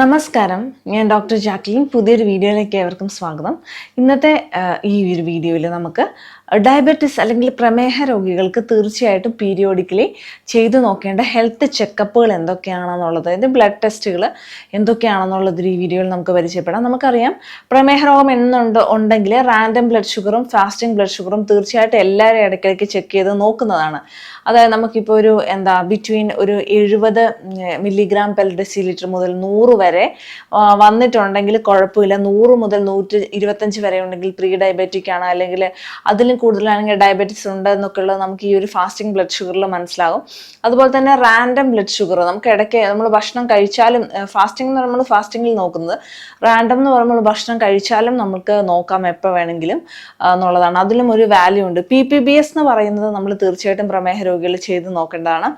നമസ്കാരം. ഞാൻ doctor Jacqueline. പുതിയൊരു വീഡിയോയിലേക്ക് ഏവർക്കും സ്വാഗതം. ഇന്നത്തെ ഈ ഒരു വീഡിയോയിൽ നമുക്ക് ഡയബറ്റിസ് അല്ലെങ്കിൽ പ്രമേഹ രോഗികൾക്ക് തീർച്ചയായിട്ടും പീരിയോഡിക്കലി ചെയ്തു നോക്കേണ്ട ഹെൽത്ത് ചെക്കപ്പുകൾ എന്തൊക്കെയാണെന്നുള്ളത് അതായത് ബ്ലഡ് ടെസ്റ്റുകൾ എന്തൊക്കെയാണെന്നുള്ളത് ഈ വീഡിയോയിൽ നമുക്ക് പരിചയപ്പെടാം. നമുക്കറിയാം പ്രമേഹ രോഗം എന്നുണ്ട് ഉണ്ടെങ്കിൽ റാൻഡം ബ്ലഡ് ഷുഗറും ഫാസ്റ്റിംഗ് ബ്ലഡ് ഷുഗറും തീർച്ചയായിട്ടും എല്ലാവരും ഇടയ്ക്കിടയ്ക്ക് ചെക്ക് ചെയ്ത് നോക്കുന്നതാണ്. അതായത് നമുക്കിപ്പോൾ ഒരു എന്താ ബിറ്റ്വീൻ ഒരു എഴുപത് മില്ലിഗ്രാം പെർ ഡെസിലിറ്റർ മുതൽ നൂറ് വരെ ആ, വന്നിട്ടുണ്ടെങ്കിൽ കുഴപ്പമില്ല. നൂറ് മുതൽ നൂറ്റി ഇരുപത്തഞ്ച് വരെ ഉണ്ടെങ്കിൽ പ്രീ ഡയബറ്റിക് ആണ്. അല്ലെങ്കിൽ അതിലും കൂടുതലാണെങ്കിൽ ഡയബറ്റിസ് ഉണ്ട് എന്നൊക്കെ ഉള്ളത് നമുക്ക് ഈ ഒരു ഫാസ്റ്റിംഗ് ബ്ലഡ് ഷുഗറിൽ മനസ്സിലാകും. അതുപോലെ തന്നെ റാൻഡം ബ്ലഡ് ഷുഗർ. നമുക്ക് ഇടയ്ക്ക് നമ്മൾ ഭക്ഷണം കഴിച്ചാലും ഫാസ്റ്റിംഗ് എന്ന് പറയുമ്പോൾ ഫാസ്റ്റിംഗിൽ നോക്കുന്നത്. റാൻഡം എന്ന് പറയുമ്പോൾ ഭക്ഷണം കഴിച്ചാലും നമുക്ക് നോക്കാം എപ്പോൾ വേണമെങ്കിലും എന്നുള്ളതാണ്. അതിലും ഒരു വാല്യൂ ഉണ്ട്. പി പി ബി എസ് എന്ന് പറയുന്നത് നമ്മൾ തീർച്ചയായിട്ടും പ്രമേഹ രോഗികൾ ചെയ്ത് നോക്കേണ്ടതാണ്.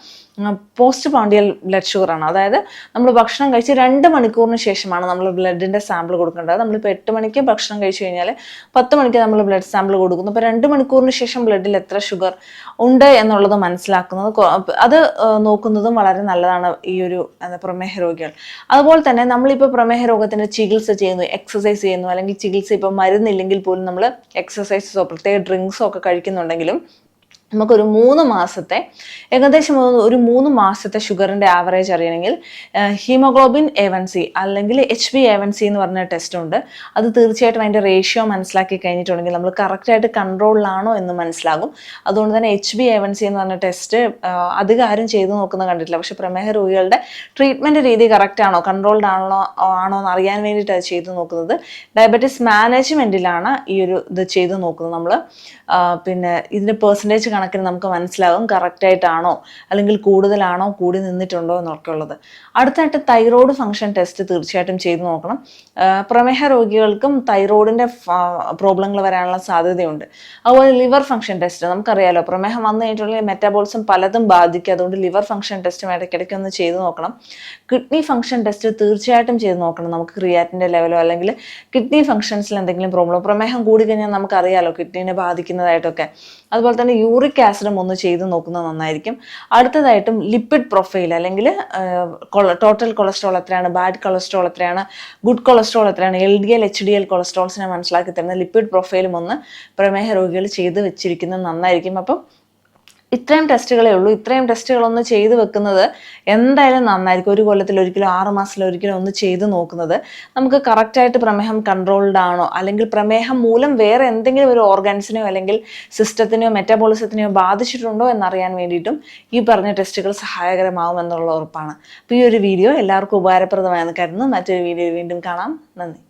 പോസ്റ്റ് പാണ്ടിയൽ ബ്ലഡ് ഷുഗർ ആണ്. അതായത് നമ്മൾ ഭക്ഷണം കഴിച്ച് രണ്ട് മണിക്കൂറിന് ശേഷമാണ് നമ്മൾ ബ്ലഡിന്റെ സാമ്പിൾ കൊടുക്കേണ്ടത്. നമ്മളിപ്പോൾ എട്ട് മണിക്ക് ഭക്ഷണം കഴിച്ചു കഴിഞ്ഞാൽ പത്ത് മണിക്ക് നമ്മൾ ബ്ലഡ് സാമ്പിൾ കൊടുക്കുന്നു. അപ്പോൾ രണ്ട് മണിക്കൂറിന് ശേഷം ബ്ലഡിൽ എത്ര ഷുഗർ ഉണ്ട് എന്നുള്ളത് മനസ്സിലാക്കുന്നത് അത് നോക്കുന്നതും വളരെ നല്ലതാണ് ഈ ഒരു പ്രമേഹ രോഗികൾ. അതുപോലെ തന്നെ നമ്മളിപ്പോൾ പ്രമേഹ രോഗത്തിന് ചികിത്സ ചെയ്യുന്നു എക്സസൈസ് ചെയ്യുന്നു. അല്ലെങ്കിൽ ചികിത്സ ഇപ്പോൾ മരുന്നില്ലെങ്കിൽ പോലും നമ്മൾ എക്സസൈസസോ പ്രത്യേക ഡ്രിങ്ക്സോ ഒക്കെ കഴിക്കുന്നുണ്ടെങ്കിലും നമുക്കൊരു മൂന്ന് മാസത്തെ ഏകദേശം ഒരു- മൂന്ന് മാസത്തെ ഷുഗറിന്റെ ആവറേജ് അറിയണമെങ്കിൽ ഹീമോഗ്ലോബിൻ എ വൺ സി അല്ലെങ്കിൽ H B A one C എന്ന് പറഞ്ഞ ടെസ്റ്റ് ഉണ്ട്. അത് തീർച്ചയായിട്ടും അതിന്റെ റേഷ്യോ മനസ്സിലാക്കി കഴിഞ്ഞിട്ടുണ്ടെങ്കിൽ നമ്മൾ കറക്റ്റായിട്ട് കൺട്രോളിലാണോ എന്ന് മനസ്സിലാകും. അതുകൊണ്ട് തന്നെ H B A one C എന്ന് പറഞ്ഞ ടെസ്റ്റ് അധികം ആരും ചെയ്തു നോക്കുന്ന കണ്ടിട്ടില്ല. പക്ഷേ പ്രമേഹ രോഗികളുടെ ട്രീറ്റ്മെന്റ് രീതി കറക്റ്റ് ആണോ കൺട്രോൾഡ് ആണോ ആണോ എന്ന് അറിയാൻ വേണ്ടിയിട്ട് അത് ചെയ്തു നോക്കുന്നത്. ഡയബറ്റീസ് മാനേജ്മെന്റിലാണ് ഈ ഒരു ഇത് ചെയ്തു നോക്കുന്നത് നമ്മൾ പിന്നെ ഇതിന്റെ പേഴ്സന്റേജ് കണക്കിന് നമുക്ക് മനസ്സിലാകും കറക്റ്റായിട്ടാണോ അല്ലെങ്കിൽ കൂടുതലാണോ കൂടി നിന്നിട്ടുണ്ടോ എന്നൊക്കെ ഉള്ളത്. അടുത്തായിട്ട് തൈറോയ്ഡ് ഫംഗ്ഷൻ ടെസ്റ്റ് തീർച്ചയായിട്ടും ചെയ്തു നോക്കണം. പ്രമേഹ രോഗികൾക്കും തൈറോയിഡിന്റെ പ്രോബ്ലങ്ങൾ വരാനുള്ള സാധ്യതയുണ്ട്. അതുപോലെ ലിവർ ഫംഗ്ഷൻ ടെസ്റ്റ് നമുക്കറിയാലോ പ്രമേഹം വന്നു കഴിഞ്ഞിട്ടുള്ള മെറ്റാബോളിസം പലതും ബാധിക്കും. അതുകൊണ്ട് ലിവർ ഫംഗ്ഷൻ ടെസ്റ്റും ഇടയ്ക്കിടയ്ക്ക് ഒന്ന് ചെയ്തു നോക്കണം. കിഡ്നി ഫംഗ്ഷൻ ടെസ്റ്റ് തീർച്ചയായിട്ടും ചെയ്തു നോക്കണം. നമുക്ക് ക്രിയാറ്റിന്റെ ലെവലോ അല്ലെങ്കിൽ കിഡ്നി ഫംഗ്ഷൻസിൽ എന്തെങ്കിലും പ്രോബ്ലം പ്രമേഹം കൂടി കഴിഞ്ഞാൽ നമുക്കറിയാലോ കിഡ്നീനെ ബാധിക്കുന്നതായിട്ടൊക്കെ. അതുപോലെ തന്നെ യൂറിക് ആസിഡും ഒന്ന് ചെയ്ത് നോക്കുന്നത് നന്നായിരിക്കും. അടുത്തതായിട്ടും ലിപ്പിഡ് പ്രൊഫൈൽ അല്ലെങ്കിൽ ടോട്ടൽ കൊളസ്ട്രോൾ എത്രയാണ് ബാഡ് കൊളസ്ട്രോൾ എത്രയാണ് ഗുഡ് കൊളസ്ട്രോൾ എത്രയാണ് L D L H D L കൊളസ്ട്രോൾസിനെ മനസ്സിലാക്കി തരുന്ന ലിപ്പിഡ് പ്രൊഫൈലും ഒന്ന് പ്രമേഹ രോഗികൾ ചെയ്ത് വെച്ചിരിക്കുന്നത് നന്നായിരിക്കും. അപ്പം ഇത്രയും ടെസ്റ്റുകളേ ഉള്ളൂ. ഇത്രയും ടെസ്റ്റുകളൊന്ന് ചെയ്തു വെക്കുന്നത് എന്തായാലും നന്നായിരിക്കും. ഒരു കൊല്ലത്തിൽ ഒരിക്കലും ആറ് മാസത്തിൽ ഒരിക്കലും ഒന്ന് ചെയ്തു നോക്കുന്നത്. നമുക്ക് കറക്റ്റായിട്ട് പ്രമേഹം കൺട്രോൾഡ് ആണോ? അല്ലെങ്കിൽ പ്രമേഹം മൂലം വേറെ എന്തെങ്കിലും ഒരു ഓർഗൻസിനോ അല്ലെങ്കിൽ സിസ്റ്റത്തിനോ മെറ്റാബോളിസത്തിനെയോ ബാധിച്ചിട്ടുണ്ടോ എന്നറിയാൻ വേണ്ടിയിട്ടും ഈ പറഞ്ഞ ടെസ്റ്റുകൾ സഹായകരമാവും എന്നുള്ള ഉറപ്പാണ്. അപ്പോൾ ഈ ഒരു വീഡിയോ എല്ലാവർക്കും ഉപകാരപ്രദമായെന്ന് കരുതുന്നു. മറ്റൊരു വീഡിയോ വീണ്ടും കാണാം. നന്ദി.